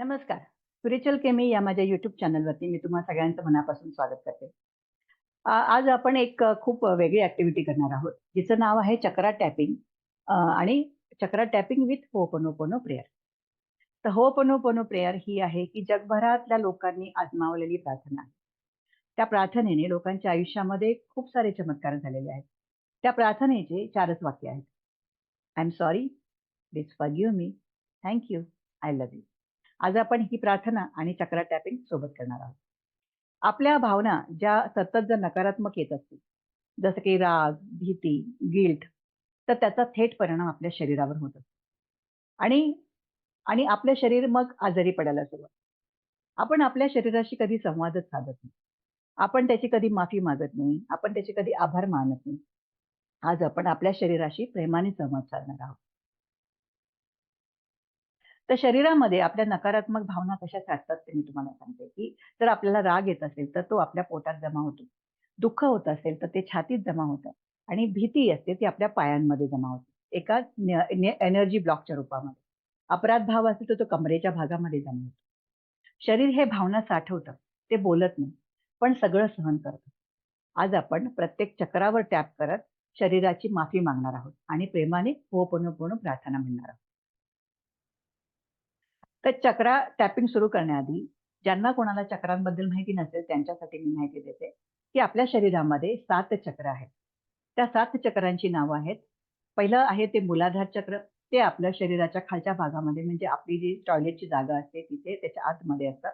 नमस्कार. स्पिरिच्युअल केमी या माझ्या युट्यूब चॅनलवरती मी तुम्हा सगळ्यांचं मनापासून स्वागत करते. आज आपण एक खूप वेगळी ऍक्टिव्हिटी करणार आहोत, जिचं नाव आहे चक्रा टॅपिंग आणि chakra tapping with ho'oponopono prayer. तर होओपोनोपोनो प्रेयर ही आहे, की जगभरातल्या लोकांनी आजमावलेली प्रार्थना आहे. त्या प्रार्थनेने लोकांच्या आयुष्यामध्ये खूप सारे चमत्कार झालेले आहेत. त्या प्रार्थनेचे चारच वाक्य आहेत. I am sorry, please you me, thank you, I love you. आज आपण ही प्रार्थना आणि चक्रा टॅपिंग सोबत करणार आहोत. आपल्या भावना ज्या सतत जर नकारात्मक येत असतील, जसं की राग, भीती, गिल्ट, तर त्याचा थेट परिणाम आपल्या शरीरावर होत असतो. आणि आणि आपलं शरीर मग आजारी पडायला सुरुवात. आपण आपल्या शरीराशी कधी संवादच साधत नाही. आपण त्याची कधी माफी मागत नाही. आपण त्याचे कधी आभार मानत नाही. आज आपण आपल्या शरीराशी प्रेमाने संवाद साधणार आहोत. तर शरीरामध्ये आपल्या नकारात्मक भावना कशा साठतात ते मी तुम्हाला सांगते, की जर आपल्याला राग येत असेल, तर तो आपल्या पोटात जमा होतो. दुःख होत असेल, तर ते छातीत जमा होतं आणि भीती असते ती आपल्या पायांमध्ये जमा होते. एका एनर्जी ब्लॉकच्या रूपामध्ये. अपराध भाव असेल, तर तो कमरेच्या भागामध्ये जमा होतो. शरीर हे भावना साठवतं. ते बोलत नाही, पण सगळं सहन करतं. आज आपण प्रत्येक चक्रावर टॅप करत शरीराची माफी मागणार आहोत आणि प्रेमाने पूर्ण प्रार्थना म्हणणार आहोत. तर चक्रा टॅपिंग सुरू करण्याआधी ज्यांना कोणाला चक्रांबद्दल माहिती नसेल त्यांच्यासाठी मी माहिती देते, की आपल्या शरीरामध्ये सात चक्र आहेत. त्या सात चक्रांची नावं आहेत. पहिलं आहे ते मुलाधार चक्र. ते आपल्या शरीराच्या खालच्या भागामध्ये म्हणजे आपली जी टॉयलेटची जागा असते तिथे त्याच्या आतमध्ये असतं.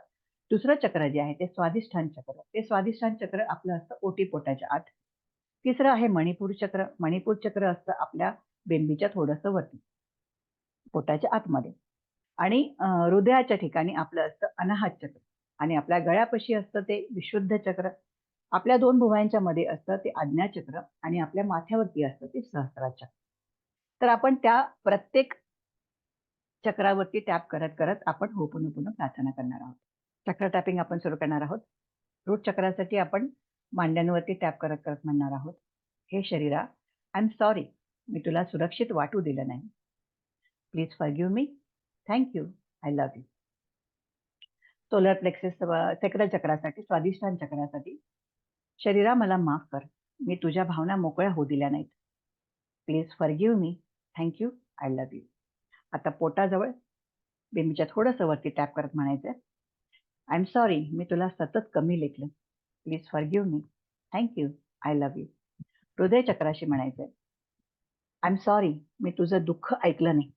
दुसरं चक्र जे आहे ते स्वाधिष्ठान चक्र. ते स्वाधिष्ठान चक्र आपलं असतं ओटीपोटाच्या आत. तिसरं आहे मणिपूर चक्र. मणिपूर चक्र असतं आपल्या बेंबीच्या थोडंसं वरती. पोटाच्या आतमध्ये. आणि हृदयाच्या ठिकाणी आपलं असतं अनाहत चक्र आणि आपल्या गळ्यापाशी असतं ते विशुद्ध चक्र. आपल्या दोन भुवयांच्या मध्ये असतं ते आज्ञाचक्र आणि आपल्या माथ्यावरती असतं ते सहस्राचक्र तर आपण त्या प्रत्येक चक्रावरती टॅप करत-करत आपण होओपोनोपोनो प्रार्थना करणार आहोत. चक्र टॅपिंग आपण सुरू करणार आहोत. रूट चक्रासाठी आपण मांड्यांवरती टॅप करत-करत म्हणणार आहोत. हे शरीरा, आय एम सॉरी मी तुला सुरक्षित वाटू दिलं नाही. Please for me, thank you, I love you. Solar plexus sacral चक्रासाठी, स्वादिष्ठान चक्रासाठी, शरीरा मला माफ कर. मी तुझ्या भावना मोकळ्या होऊ दिल्या नाहीत. Please forgive me, thank you, I love you. आता पोटाजवळ बेंबीच्या थोडंसं वरती टॅप करत म्हणायचंय. आय एम सॉरी मी तुला सतत कमी लेखलं. Please forgive me, thank you, I love you. हृदय चक्राशी म्हणायचंय. आय एम सॉरी मी तुझं दुःख ऐकलं नाही.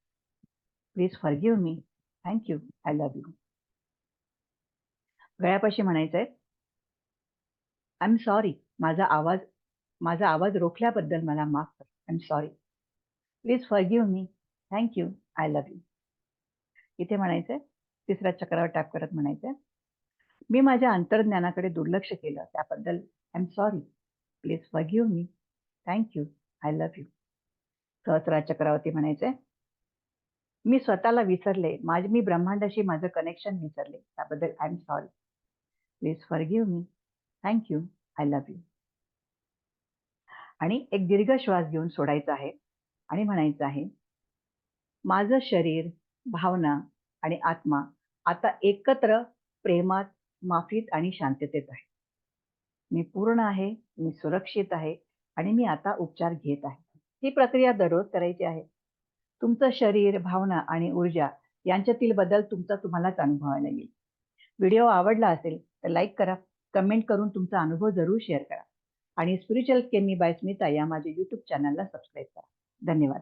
Please forgive me, thank you I love you. गळ्यापाशी म्हणायचंय. आय एम सॉरी माझा आवाज माझा आवाज रोखल्याबद्दल मला माफ कर. I am sorry. Please forgive me, thank you I love you. इथे म्हणायचंय. तिसऱ्या चक्रावर टॅप करत म्हणायचंय. मी माझ्या अंतर्ज्ञानाकडे दुर्लक्ष केलं त्याबद्दल I am sorry. Please forgive me, thank you, I love you. सहस्रा चक्रावरती म्हणायचंय. मी स्वतःला विसरले. माझे मी ब्रह्मांडाशी माझं कनेक्शन विसरले. त्याबद्दल I am sorry. Please forgive me, thank you, I love you. आणि एक दीर्घ श्वास घेऊन सोडायचा आहे आणि म्हणायचं आहे. माझं शरीर, भावना आणि आत्मा आता एकत्र प्रेमात, माफीत आणि शांततेत आहे. मी पूर्ण आहे, मी सुरक्षित आहे आणि मी आता उपचार घेत आहे. ही प्रक्रिया दररोज करायची आहे. तुमचं शरीर, भावना आणि ऊर्जा यांच्यातील बदल तुमचा तुम्हालाच अनुभवायला येईल. व्हिडिओ आवडला असेल तर लाईक करा, कमेंट करून तुमचा अनुभव जरूर शेअर करा आणि स्पिरिच्युअल केमी बाय स्मिता या माझ्या यूट्यूब चॅनलला सबस्क्राईब करा. धन्यवाद.